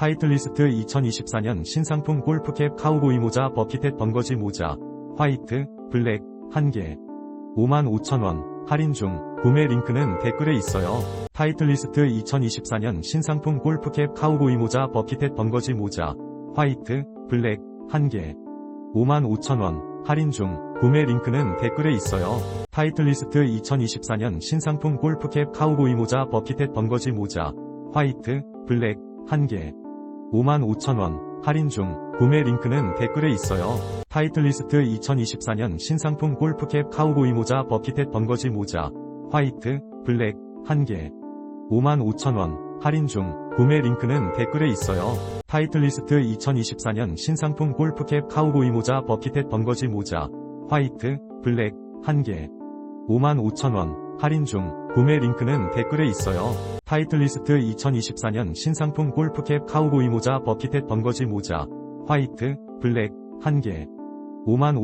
타이틀리스트 2024년 신상품 골프캡 카우보이 모자 버킷햇 번거지 모자 화이트, 블랙, 1개. 55,000원. 할인 중. 구매 링크는 댓글에 있어요. 타이틀리스트 2024년 신상품 골프캡 카우보이 모자 버킷햇 번거지 모자 화이트, 블랙, 1개. 55,000원. 할인 중. 구매 링크는 댓글에 있어요. 타이틀리스트 2024년 신상품 골프캡 카우보이 모자 버킷햇 번거지 모자 화이트, 블랙, 1개 55,000원. 할인 중. 구매 링크는 댓글에 있어요. 타이틀리스트 2024년 신상품 골프캡 카우보이 모자 버킷햇 번거지 모자. 화이트, 블랙, 1개. 55,000원. 할인 중. 구매 링크는 댓글에 있어요. 타이틀리스트 2024년 신상품 골프캡 카우보이 모자 버킷햇 번거지 모자. 화이트, 블랙, 1개. 55,000원. 할인 중 구매 링크는 댓글에 있어요. 타이틀리스트 2024년 신상품 골프캡 카우보이 모자 버킷햇 번거지 모자 화이트, 블랙, 1개 55,000원